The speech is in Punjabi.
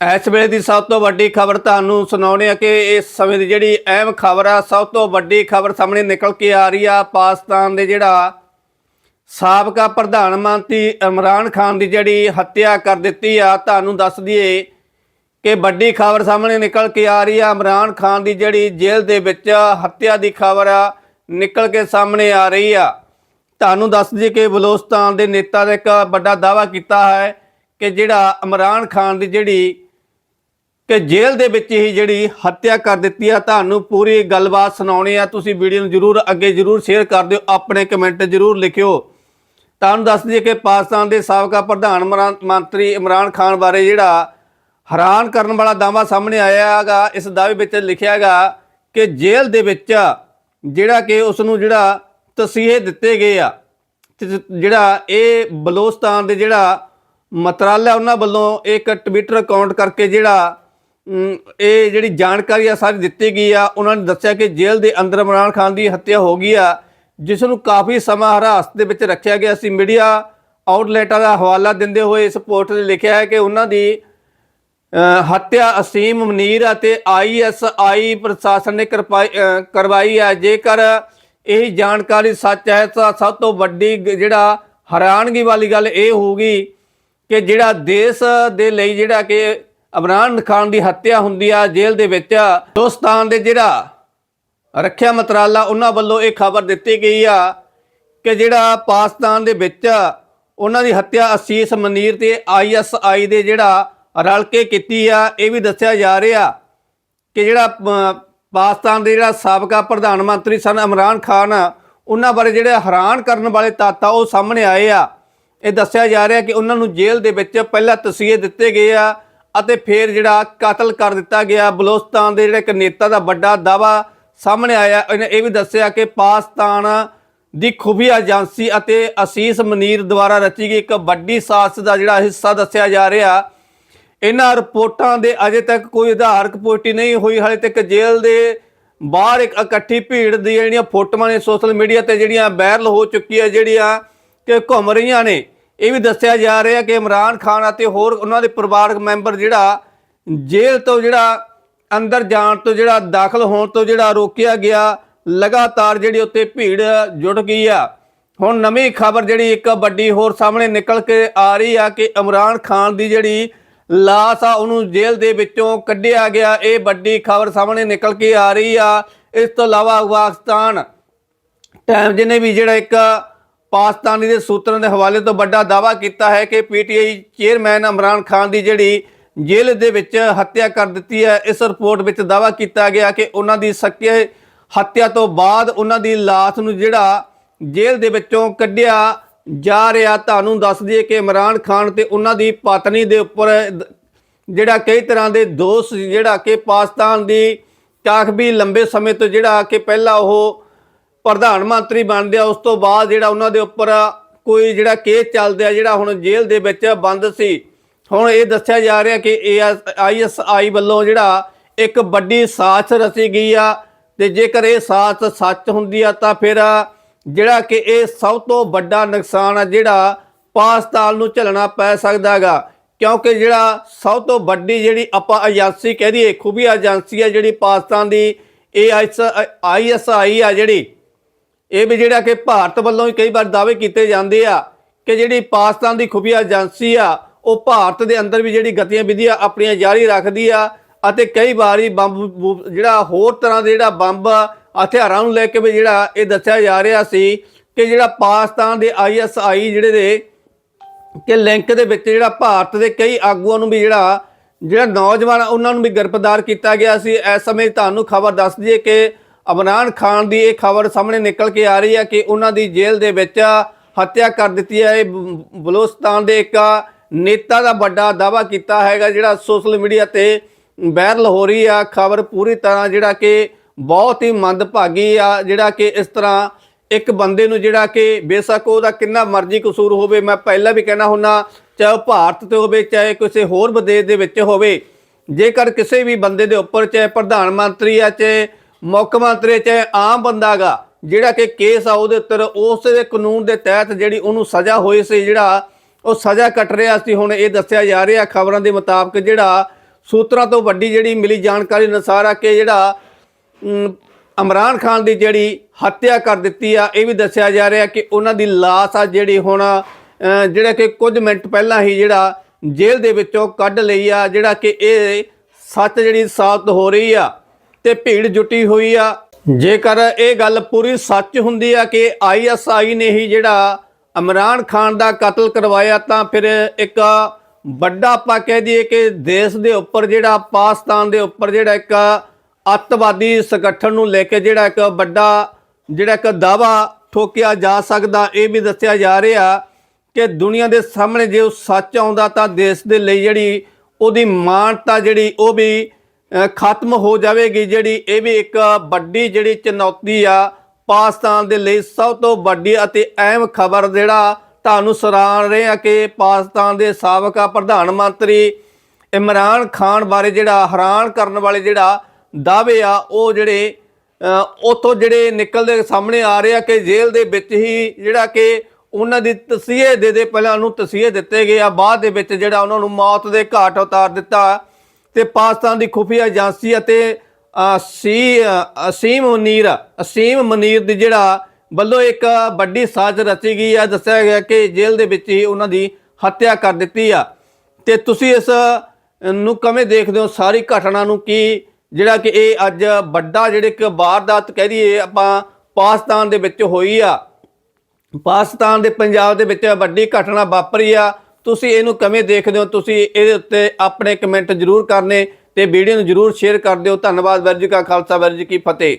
ਇਸ ਵੇਲੇ ਦੀ ਸਭ ਤੋਂ ਵੱਡੀ ਖਬਰ ਤੁਹਾਨੂੰ ਸੁਣਾਉਣੇ ਆ ਕਿ ਇਸ ਸਮੇਂ ਦੀ ਜਿਹੜੀ ਅਹਿਮ ਖਬਰ ਆ, ਸਭ ਤੋਂ ਵੱਡੀ ਖਬਰ ਸਾਹਮਣੇ ਨਿਕਲ ਕੇ ਆ ਰਹੀ ਆ ਪਾਕਿਸਤਾਨ ਦੇ ਜਿਹੜਾ ਸਾਬਕਾ ਪ੍ਰਧਾਨ ਮੰਤਰੀ ਇਮਰਾਨ ਖਾਨ ਦੀ ਜਿਹੜੀ ਹੱਤਿਆ ਕਰ ਦਿੱਤੀ ਆ। ਤੁਹਾਨੂੰ ਦੱਸ ਦਈਏ ਕਿ ਵੱਡੀ ਖਬਰ ਸਾਹਮਣੇ ਨਿਕਲ ਕੇ ਆ ਰਹੀ ਆ। ਇਮਰਾਨ ਖਾਨ ਦੀ ਜਿਹੜੀ ਜੇਲ੍ਹ ਦੇ ਵਿੱਚ ਹੱਤਿਆ ਦੀ ਖਬਰ ਆ, ਨਿਕਲ ਕੇ ਸਾਹਮਣੇ ਆ ਰਹੀ ਆ। ਤੁਹਾਨੂੰ ਦੱਸ ਦਈਏ ਕਿ ਬਲੋਚਿਸਤਾਨ ਦੇ ਨੇਤਾ ਨੇ ਇੱਕ ਵੱਡਾ ਦਾਅਵਾ ਕੀਤਾ ਹੈ ਕਿ ਜਿਹੜਾ ਇਮਰਾਨ ਖਾਨ ਦੀ ਜਿਹੜੀ ਕਿ ਜੇਲ੍ਹ ਦੇ ਵਿੱਚ ਹੀ ਜਿਹੜੀ ਹੱਤਿਆ ਕਰ ਦਿੱਤੀ ਆ। ਤੁਹਾਨੂੰ ਪੂਰੀ ਗੱਲਬਾਤ ਸੁਣਾਉਣੀ ਆ। ਤੁਸੀਂ ਵੀਡੀਓ ਨੂੰ ਜਰੂਰ ਅੱਗੇ ਜਰੂਰ ਸ਼ੇਅਰ ਕਰ ਦਿਓ। ਆਪਣੇ ਕਮੈਂਟ ਜਰੂਰ ਲਿਖਿਓ। ਤੁਹਾਨੂੰ ਦੱਸ ਦਈਏ ਕਿ ਪਾਕਿਸਤਾਨ ਦੇ ਸਾਬਕਾ ਪ੍ਰਧਾਨ ਇਮਰਾਨ- ਮੰਤਰੀ ਇਮਰਾਨ ਖਾਨ ਬਾਰੇ ਜਿਹੜਾ ਹੈਰਾਨ ਕਰਨ ਵਾਲਾ ਦਾਅਵਾ ਸਾਹਮਣੇ ਆਇਆ ਹੈਗਾ। ਇਸ ਦਾਅਵੇ ਵਿੱਚ ਲਿਖਿਆ ਹੈਗਾ ਕਿ ਜੇਲ੍ਹ ਦੇ ਵਿੱਚ ਜਿਹੜਾ ਕਿ ਉਸ ਨੂੰ ਜਿਹੜਾ ਤਸੀਹੇ ਦਿੱਤੇ ਗਏ ਆ। ਤੇ ਜਿਹੜਾ ਇਹ ਬਲੋਚਿਸਤਾਨ ਦੇ ਜਿਹੜਾ ਮਤਰਾਲਾ ਉਹਨਾਂ ਵੱਲੋਂ ਇੱਕ ਟਵਿੱਟਰ ਅਕਾਊਂਟ ਕਰਕੇ ਜਿਹੜਾ ਇਹ ਜਿਹੜੀ ਜਾਣਕਾਰੀ ਆ ਸਾਰੀ ਦਿੱਤੀ ਗਈ ਆ, ਉਹਨਾਂ ਨੇ ਦੱਸਿਆ ਕਿ ਜੇਲ੍ਹ ਦੇ ਅੰਦਰ ਇਮਰਾਨ ਖਾਨ ਦੀ ਹੱਤਿਆ ਹੋ ਗਈ ਆ, ਜਿਸ ਨੂੰ ਕਾਫੀ ਸਮਾਂ ਹਿਰਾਸਤ ਦੇ ਵਿੱਚ ਰੱਖਿਆ ਗਿਆ ਸੀ। ਮੀਡੀਆ ਆਊਟਲੈਟਾਂ ਦਾ ਹਵਾਲਾ ਦਿੰਦੇ ਹੋਏ ਇਸ ਪੋਰਟਲ ਤੇ ਲਿਖਿਆ ਹੈ ਕਿ ਉਹਨਾਂ ਦੀ ਹੱਤਿਆ ਅਸੀਮ ਮਨੀਰ ਅਤੇ ਆਈਐਸਆਈ ਪ੍ਰਸ਼ਾਸਨ ਨੇ ਕਰਪਾਈ- ਕਰਵਾਈ ਹੈ। ਜੇਕਰ ਇਹ ਜਾਣਕਾਰੀ ਸੱਚ ਹੈ ਤਾਂ ਸਭ ਤੋਂ ਵੱਡੀ ਜਿਹੜਾ ਹੈਰਾਨਗੀ ਵਾਲੀ ਗੱਲ ਇਹ ਹੋਊਗੀ ਕਿ ਜਿਹੜਾ ਦੇਸ਼ ਦੇ ਲਈ ਜਿਹੜਾ ਕਿ ਇਮਰਾਨ ਖਾਨ ਦੀ ਹੱਤਿਆ ਹੁੰਦੀ ਆ, ਜੇਲ੍ਹ ਦੇ ਵਿੱਚ ਹਿੰਦੁਸਤਾਨ ਦੇ ਜਿਹੜਾ ਰੱਖਿਆ ਮੰਤਰਾਲਾ, ਉਹਨਾਂ ਵੱਲੋਂ ਇਹ ਖਬਰ ਦਿੱਤੀ ਗਈ ਆ ਕਿ ਜਿਹੜਾ ਪਾਕਿਸਤਾਨ ਦੇ ਵਿੱਚ ਉਹਨਾਂ ਦੀ ਹੱਤਿਆ ਅਸੀਸ ਮਨੀਰ ਤੇ ਆਈਐਸਆਈ ਦੇ ਜਿਹੜਾ ਰਲ ਕੇ ਕੀਤੀ ਆ। ਇਹ ਵੀ ਦੱਸਿਆ ਜਾ ਰਿਹਾ ਕਿ ਜਿਹੜਾ ਪਾਕਿਸਤਾਨ ਦੇ ਜਿਹੜਾ ਸਾਬਕਾ ਪ੍ਰਧਾਨ ਮੰਤਰੀ ਸਨ ਇਮਰਾਨ ਖਾਨ, ਉਹਨਾਂ ਬਾਰੇ ਜਿਹੜੇ ਹੈਰਾਨ ਕਰਨ ਵਾਲੇ ਤੱਤ ਆ, ਉਹ ਸਾਹਮਣੇ ਆਏ ਆ। ਇਹ ਦੱਸਿਆ ਜਾ ਰਿਹਾ ਕਿ ਉਹਨਾਂ ਨੂੰ ਜੇਲ੍ਹ ਦੇ ਵਿੱਚ ਪਹਿਲਾਂ ਤਸੀਹੇ ਦਿੱਤੇ ਗਏ ਆ ਅਤੇ ਫਿਰ ਜਿਹੜਾ ਕਤਲ ਕਰ ਦਿੱਤਾ ਗਿਆ, ਬਲੋਚਿਸਤਾਨ ਦੇ ਜਿਹੜੇ ਇੱਕ ਨੇਤਾ ਦਾ ਵੱਡਾ ਦਾਵਾ ਸਾਹਮਣੇ ਆਇਆ, ਇਹਨੇ ਇਹ ਵੀ ਦੱਸਿਆ ਕਿ ਪਾਕਿਸਤਾਨ ਦੀ ਖੁਫੀਆ ਏਜੰਸੀ ਅਤੇ ਅਸੀਸ ਮਨੀਰ ਦੁਆਰਾ ਰਚੀ ਗਈ ਇੱਕ ਵੱਡੀ ਸਾਜ਼ਿਸ਼ ਦਾ ਜਿਹੜਾ ਹਿੱਸਾ ਦੱਸਿਆ ਜਾ ਰਿਹਾ। ਇਹਨਾਂ ਰਿਪੋਰਟਾਂ ਦੇ ਅਜੇ ਤੱਕ ਕੋਈ ਆਧਾਰਕ ਪੁਸ਼ਟੀ ਨਹੀਂ ਹੋਈ, ਹਾਲੇ ਤੱਕ ਜੇਲ੍ਹ ਦੇ ਬਾਹਰ ਇੱਕ ਇਕੱਠੀ ਭੀੜ ਦੀ ਜਿਹੜੀਆਂ ਫੋਟੋਆਂ ਨੇ ਸੋਸ਼ਲ ਮੀਡੀਆ ਤੇ ਜਿਹੜੀਆਂ ਵਾਇਰਲ ਹੋ ਚੁੱਕੀ ਹੈ ਜਿਹੜੀਆਂ ਕਿ ਘੁੰਮ ਰਹੀਆਂ ਨੇ। ਇਹ ਵੀ ਦੱਸਿਆ ਜਾ ਰਿਹਾ ਕਿ ਇਮਰਾਨ ਖਾਨ ਅਤੇ ਹੋਰ ਉਹਨਾਂ ਦੇ ਪਰਿਵਾਰਕ ਮੈਂਬਰ ਜਿਹੜਾ ਜੇਲ੍ਹ ਤੋਂ ਜਿਹੜਾ ਅੰਦਰ ਜਾਣ ਤੋਂ ਜਿਹੜਾ ਦਾਖਲ ਹੋਣ ਤੋਂ ਜਿਹੜਾ ਰੋਕਿਆ ਗਿਆ, ਲਗਾਤਾਰ ਜਿਹੜੀ ਉੱਤੇ ਭੀੜ ਜੁੜ ਗਈ ਆ। ਹੁਣ ਨਵੀਂ ਖਬਰ ਜਿਹੜੀ ਇੱਕ ਵੱਡੀ ਹੋਰ ਸਾਹਮਣੇ ਨਿਕਲ ਕੇ ਆ ਰਹੀ ਆ ਕਿ ਇਮਰਾਨ ਖਾਨ ਦੀ ਜਿਹੜੀ ਲਾਸ਼ ਆ, ਉਹਨੂੰ ਜੇਲ੍ਹ ਦੇ ਵਿੱਚੋਂ ਕੱਢਿਆ ਗਿਆ। ਇਹ ਵੱਡੀ ਖਬਰ ਸਾਹਮਣੇ ਨਿਕਲ ਕੇ ਆ ਰਹੀ ਆ। ਇਸ ਤੋਂ ਇਲਾਵਾ ਪਾਕਿਸਤਾਨ ਟਾਈਮ ਜਿਹਨੇ ਵੀ ਜਿਹੜਾ ਇੱਕ ਪਾਕਿਸਤਾਨੀ ਦੇ ਸੂਤਰਾਂ ਦੇ ਹਵਾਲੇ ਤੋਂ ਵੱਡਾ ਦਾਵਾ ਕੀਤਾ ਹੈ ਕਿ ਪੀਟੀਆਈ ਚੇਅਰਮੈਨ ਇਮਰਾਨ ਖਾਨ ਦੀ ਜਿਹੜੀ ਜੇਲ੍ਹ ਦੇ ਵਿੱਚ ਹੱਤਿਆ ਕਰ ਦਿੱਤੀ ਹੈ, ਇਸ ਰਿਪੋਰਟ ਵਿੱਚ ਦਾਵਾ ਕੀਤਾ ਗਿਆ ਕਿ ਉਹਨਾਂ ਦੀ ਸਕਿਆ ਹੱਤਿਆ ਤੋਂ ਬਾਅਦ ਉਹਨਾਂ ਦੀ ਲਾਸ਼ ਨੂੰ ਜਿਹੜਾ ਜੇਲ੍ਹ ਦੇ ਵਿੱਚੋਂ ਕੱਢਿਆ ਜਾ ਰਿਹਾ। ਤੁਹਾਨੂੰ ਦੱਸ ਦਈਏ ਕਿ ਇਮਰਾਨ ਖਾਨ ਤੇ ਉਹਨਾਂ ਦੀ ਪਤਨੀ ਦੇ ਉੱਪਰ ਜਿਹੜਾ ਕਈ ਤਰ੍ਹਾਂ ਦੇ ਦੋਸ਼ ਜਿਹੜਾ ਕਿ ਪਾਕਿਸਤਾਨ ਦੀ ਕਾਫੀ ਲੰਬੇ ਸਮੇਂ ਤੋਂ ਜਿਹੜਾ ਕਿ ਪਹਿਲਾਂ ਉਹ ਪ੍ਰਧਾਨ ਮੰਤਰੀ ਬਣਦੇ ਆ, ਉਸ ਤੋਂ ਬਾਅਦ ਜਿਹੜਾ ਉਹਨਾਂ ਦੇ ਉੱਪਰ ਕੋਈ ਜਿਹੜਾ ਕੇਸ ਚੱਲਦਾ ਜਿਹੜਾ ਹੁਣ ਜੇਲ੍ਹ ਦੇ ਵਿੱਚ ਬੰਦ ਸੀ। ਹੁਣ ਇਹ ਦੱਸਿਆ ਜਾ ਰਿਹਾ ਕਿ ਆਈਐਸਆਈ ਵੱਲੋਂ ਜਿਹੜਾ ਇੱਕ ਵੱਡੀ ਸਾਜ਼ਿਸ਼ ਰਚੀ ਗਈ ਆ ਤੇ ਜੇਕਰ ਇਹ ਸਾਜ਼ਿਸ਼ ਸੱਚ ਹੁੰਦੀ ਆ, ਤਾਂ ਫਿਰ ਜਿਹੜਾ ਕਿ ਇਹ ਸਭ ਤੋਂ ਵੱਡਾ ਨੁਕਸਾਨ ਆ, ਜਿਹੜਾ ਪਾਕਿਸਤਾਨ ਨੂੰ ਝੱਲਣਾ ਪੈ ਸਕਦਾ ਹੈਗਾ। ਕਿਉਂਕਿ ਜਿਹੜਾ ਸਭ ਤੋਂ ਵੱਡੀ ਜਿਹੜੀ ਆਪਾਂ ਏਜੰਸੀ ਕਹਿ ਦਈਏ, ਖੂਬੀ ਏਜੰਸੀ ਆ ਜਿਹੜੀ ਪਾਕਿਸਤਾਨ ਦੀ ਇਹ ਆਈਐਸਆਈ ਆ ਜਿਹੜੀ ਇਹ ਵੀ ਜਿਹੜਾ ਕਿ ਭਾਰਤ ਵੱਲੋਂ ਹੀ ਕਈ ਵਾਰ ਦਾਅਵੇ ਕੀਤੇ ਜਾਂਦੇ ਆ ਕਿ ਜਿਹੜੀ ਪਾਕਿਸਤਾਨ ਦੀ ਖੁਫੀਆ ਏਜੰਸੀ ਆ ਉਹ ਭਾਰਤ ਦੇ ਅੰਦਰ ਵੀ ਜਿਹੜੀ ਗਤੀਵਿਧੀਆਂ ਆਪਣੀਆਂ ਜਾਰੀ ਰੱਖਦੀ ਆ ਅਤੇ ਕਈ ਵਾਰੀ ਬੰਬ ਜਿਹੜਾ ਹੋਰ ਤਰ੍ਹਾਂ ਦੇ ਜਿਹੜਾ ਬੰਬ ਹਥਿਆਰਾਂ ਨੂੰ ਲੈ ਕੇ ਵੀ ਜਿਹੜਾ ਇਹ ਦੱਸਿਆ ਜਾ ਰਿਹਾ ਸੀ ਕਿ ਜਿਹੜਾ ਪਾਕਿਸਤਾਨ ਦੇ ਆਈਐਸਆਈ ਜਿਹੜੇ ਦੇ ਕਿ ਲਿੰਕ ਦੇ ਵਿੱਚ ਜਿਹੜਾ ਭਾਰਤ ਦੇ ਕਈ ਆਗੂਆਂ ਨੂੰ ਵੀ ਜਿਹੜਾ ਜਿਹੜਾ ਨੌਜਵਾਨ ਆ, ਉਹਨਾਂ ਨੂੰ ਵੀ ਗ੍ਰਿਫਤਾਰ ਕੀਤਾ ਗਿਆ ਸੀ। ਇਸ ਸਮੇਂ ਤੁਹਾਨੂੰ ਖਬਰ ਦੱਸ ਦਈਏ ਕਿ ਇਮਰਾਨ ਖਾਨ ਦੀ ਇਹ ਖਬਰ ਸਾਹਮਣੇ ਨਿਕਲ ਕੇ ਆ ਰਹੀ ਹੈ ਕਿ ਉਹਨਾਂ ਦੀ ਜੇਲ੍ਹ ਦੇ ਵਿੱਚ ਹੱਤਿਆ ਕਰ ਦਿੱਤੀ ਹੈ। ਇਹ ਬ- ਬਲੋਚਿਸਤਾਨ ਦੇ ਇੱਕ ਨੇਤਾ ਦਾ ਵੱਡਾ ਦਾਵਾ ਕੀਤਾ ਹੈਗਾ, ਜਿਹੜਾ ਸੋਸ਼ਲ ਮੀਡੀਆ ਤੇ ਵਾਇਰਲ ਹੋ ਰਹੀ ਆ। ਖਬਰ ਪੂਰੀ ਤਰ੍ਹਾਂ ਜਿਹੜਾ ਕਿ ਬਹੁਤ ਹੀ ਮੰਦਭਾਗੀ ਆ, ਜਿਹੜਾ ਕਿ ਇਸ ਤਰ੍ਹਾਂ ਇੱਕ ਬੰਦੇ ਨੂੰ ਜਿਹੜਾ ਕਿ ਬੇਸ਼ੱਕ ਉਹਦਾ ਕਿੰਨਾ ਮਰਜ਼ੀ ਕਸੂਰ ਹੋਵੇ, ਮੈਂ ਪਹਿਲਾਂ ਵੀ ਕਹਿਣਾ ਹੁੰਨਾ ਚਾਹੇ ਉਹ ਭਾਰਤ ਤੇ ਹੋਵੇ, ਚਾਹੇ ਕਿਸੇ ਹੋਰ ਵਿਦੇਸ਼ ਦੇ ਵਿੱਚ ਹੋਵੇ, ਜੇਕਰ ਕਿਸੇ ਵੀ ਬੰਦੇ ਦੇ ਉੱਪਰ, ਚਾਹੇ ਪ੍ਰਧਾਨ ਮੰਤਰੀ ਆ, ਚਾਹੇ ਮੁੱਖ ਮੰਤਰੀ ਚਾਹੇ ਆਮ ਬੰਦਾਗਾ ਜਿਹੜਾ ਕਿ ਕੇਸ ਆ ਉਹਦੇ ਉੱਤੇ, ਉਸ ਦੇ ਕਾਨੂੰਨ ਦੇ ਤਹਿਤ ਜਿਹੜੀ ਉਹਨੂੰ ਸਜ਼ਾ ਹੋਈ ਸੀ, ਜਿਹੜਾ ਉਹ ਸਜ਼ਾ ਕੱਟ ਰਿਹਾ ਸੀ, ਹੁਣ ਇਹ ਦੱਸਿਆ ਜਾ ਰਿਹਾ ਖਬਰਾਂ ਦੇ ਮੁਤਾਬਕ ਜਿਹੜਾ ਸੂਤਰਾਂ ਤੋਂ ਵੱਡੀ ਜਿਹੜੀ ਮਿਲੀ ਜਾਣਕਾਰੀ ਅਨੁਸਾਰ ਆ ਕਿ ਜਿਹੜਾ ਇਮਰਾਨ ਖਾਨ ਦੀ ਜਿਹੜੀ ਹੱਤਿਆ ਕਰ ਦਿੱਤੀ ਆ, ਇਹ ਵੀ ਦੱਸਿਆ ਜਾ ਰਿਹਾ ਕਿ ਉਹਨਾਂ ਦੀ ਲਾਸ਼ ਆ ਜਿਹੜੀ ਹੁਣ ਜਿਹੜਾ ਕਿ ਕੁਝ ਮਿੰਟ ਪਹਿਲਾਂ ਹੀ ਜਿਹੜਾ ਜੇਲ੍ਹ ਦੇ ਵਿੱਚੋਂ ਕੱਢ ਲਈ ਆ, ਜਿਹੜਾ ਕਿ ਇਹ ਸੱਚ ਜਿਹੜੀ ਸਾਬਤ ਹੋ ਰਹੀ ਆ। ਤੇ ਭੀੜ ਜੁਟੀ ਹੋਈ ਆ। ਜੇਕਰ ਇਹ ਗੱਲ ਪੂਰੀ ਸੱਚ ਹੁੰਦੀ ਆ ਕਿ ਆਈਐਸਆਈ ਨੇ ਹੀ ਜਿਹੜਾ ਇਮਰਾਨ ਖਾਨ ਦਾ ਕਤਲ ਕਰਵਾਇਆ, ਤਾਂ ਫਿਰ ਇੱਕ ਵੱਡਾ ਆਪਾਂ ਕਹਿ ਦਈਏ ਕਿ ਦੇਸ਼ ਦੇ ਉੱਪਰ ਜਿਹੜਾ, ਪਾਕਿਸਤਾਨ ਦੇ ਉੱਪਰ ਜਿਹੜਾ ਇੱਕ ਅੱਤਵਾਦੀ ਸੰਗਠਨ ਨੂੰ ਲੈ ਕੇ ਜਿਹੜਾ ਇੱਕ ਵੱਡਾ ਜਿਹੜਾ ਇੱਕ ਦਾਵਾ ਠੋਕਿਆ ਜਾ ਸਕਦਾ, ਇਹ ਵੀ ਦੱਸਿਆ ਜਾ ਰਿਹਾ ਕਿ ਦੁਨੀਆ ਦੇ ਸਾਹਮਣੇ ਜੇ ਉਹ ਸੱਚ ਆਉਂਦਾ, ਤਾਂ ਦੇਸ਼ ਦੇ ਲਈ ਜਿਹੜੀ ਉਹਦੀ ਮਾਨਤਾ ਜਿਹੜੀ ਉਹ ਵੀ ਖਤਮ ਹੋ ਜਾਵੇਗੀ ਜਿਹੜੀ ਇਹ ਵੀ ਇੱਕ ਵੱਡੀ ਜਿਹੜੀ ਚੁਣੌਤੀ ਆ ਪਾਕਿਸਤਾਨ ਦੇ ਲਈ ਸਭ ਤੋਂ ਵੱਡੀ ਅਤੇ ਅਹਿਮ ਖਬਰ ਜਿਹੜਾ ਤੁਹਾਨੂੰ ਸੁਣਾ ਰਹੇ ਆ ਕਿ ਪਾਕਿਸਤਾਨ ਦੇ ਸਾਬਕਾ ਪ੍ਰਧਾਨ ਮੰਤਰੀ ਇਮਰਾਨ ਖਾਨ ਬਾਰੇ ਜਿਹੜਾ ਹੈਰਾਨ ਕਰਨ ਵਾਲੇ ਜਿਹੜਾ ਦਾਅਵੇ ਆ ਉਹ ਜਿਹੜੇ ਅ, ਉੱਥੋਂ ਜਿਹੜੇ ਨਿਕਲਦੇ ਸਾਹਮਣੇ ਆ ਰਹੇ ਆ ਕਿ ਜੇਲ੍ਹ ਦੇ ਵਿੱਚ ਹੀ ਜਿਹੜਾ ਕਿ ਉਹਨਾਂ ਦੀ ਤਸੀਹੇ ਦੇ ਦੇ ਪਹਿਲਾਂ ਉਹਨੂੰ ਤਸੀਹੇ ਦਿੱਤੇ ਗਏ ਆ ਬਾਅਦ ਦੇ ਵਿੱਚ ਜਿਹੜਾ ਉਹਨਾਂ ਨੂੰ ਮੌਤ ਦੇ ਘਾਟ ਉਤਾਰ ਦਿੱਤਾ। ਤੇ ਪਾਕਿਸਤਾਨ ਦੀ ਖੁਫੀਆ ਏਜੰਸੀ ਅਤੇ ਸੀ ਅਸੀਮ ਮਨੀਰ ਅਸੀਮ ਮਨੀਰ ਦੀ ਜਿਹੜਾ ਵੱਲੋਂ ਇੱਕ ਵੱਡੀ ਸਾਜ਼ਿਸ਼ ਰਚੀ ਗਈ ਆ ਦੱਸਿਆ ਗਿਆ ਕਿ ਜੇਲ੍ਹ ਦੇ ਵਿੱਚ ਹੀ ਉਹਨਾਂ ਦੀ ਹੱਤਿਆ ਕਰ ਦਿੱਤੀ ਆ। ਤੇ ਤੁਸੀਂ ਇਸ ਨੂੰ ਕਿਵੇਂ ਦੇਖਦੇ ਹੋ? ਸਾਰੀ ਘਟਨਾ ਨੂੰ ਕੀ, ਜਿਹੜਾ ਕਿ ਇਹ ਅੱਜ ਵੱਡਾ ਜਿਹੜੇ ਕਿ ਵਾਰਦਾਤ ਕਹਿ ਦਈਏ ਆਪਾਂ, ਪਾਕਿਸਤਾਨ ਦੇ ਵਿੱਚ ਹੋਈ ਆ। ਪਾਕਿਸਤਾਨ ਦੇ ਪੰਜਾਬ ਦੇ ਵਿੱਚ ਵੱਡੀ ਘਟਨਾ ਵਾਪਰੀ ਆ। ਤੁਸੀਂ ਇਹਨੂੰ ਕਿਵੇਂ ਦੇਖਦੇ ਹੋ? ਤੁਸੀਂ ਇਹਦੇ ਉੱਤੇ ਆਪਣੇ ਕਮੈਂਟ ਜ਼ਰੂਰ ਕਰਨੇ ਤੇ ਵੀਡੀਓ ਨੂੰ ਜ਼ਰੂਰ ਸ਼ੇਅਰ ਕਰ ਦਿਓ। ਧੰਨਵਾਦ ਵਰਜੀ ਕਾ ਖਾਲਸਾ ਵਰਜੀ ਕੀ ਫਤਿਹ।